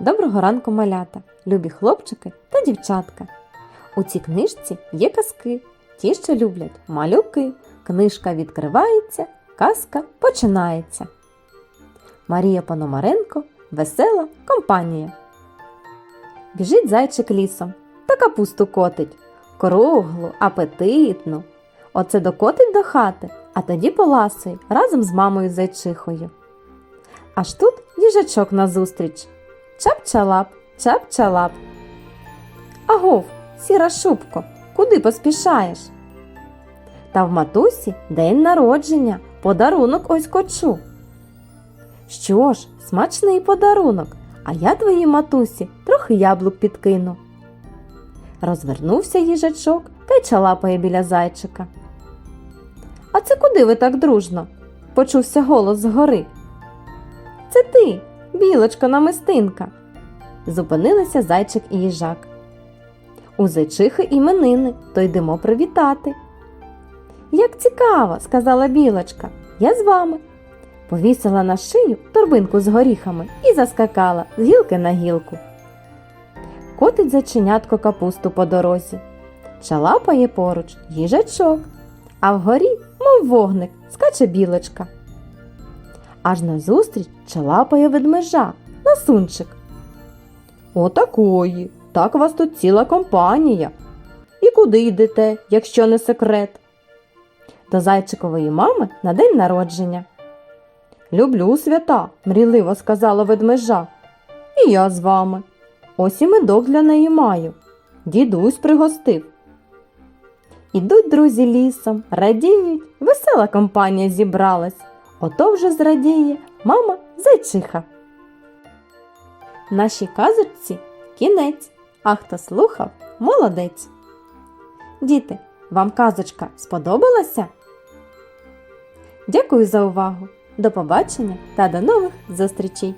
Доброго ранку, малята, любі хлопчики та дівчатка. У цій книжці є казки, ті, що люблять малюки. Книжка відкривається, казка починається. Марія Пономаренко весела компанія. Біжить зайчик лісом та капусту котить. Круглу, апетитну. Оце докотить до хати, а тоді поласує разом з мамою зайчихою. Аж тут їжачок назустріч. Чап-чалап, чап-чалап. Агов, сіра шубко, куди поспішаєш? Та в матусі день народження, подарунок ось кочу. Що ж, смачний подарунок, а я твоїй матусі трохи яблук підкину. Розвернувся їжачок та й чалапає біля зайчика. А це куди ви так дружно? почувся голос згори. Це ти, білочко намистинка. Зупинилися зайчик і їжак. У зайчихи іменини, то йдемо привітати. Як цікаво, сказала білочка, я з вами. Повісила на шию торбинку з горіхами і заскакала з гілки на гілку. Котить зайченятко капусту по дорозі. Чалапає поруч їжачок, а вгорі, мов вогник, скаче білочка. Аж назустріч чалапає ведмежа, ласунчик. Отакої, так вас тут ціла компанія. І куди йдете, якщо не секрет? До зайчикової мами на день народження. Люблю свята, мрійливо сказала ведмежа. І я з вами. Ось і медок для неї маю. Дідусь пригостив. Ідуть друзі лісом, радіють, весела компанія зібралась. Ото вже зрадіє мама зайчиха. Нашій казочці кінець, а хто слухав, молодець. Діти, вам казочка сподобалася? Дякую за увагу! До побачення та до нових зустрічей!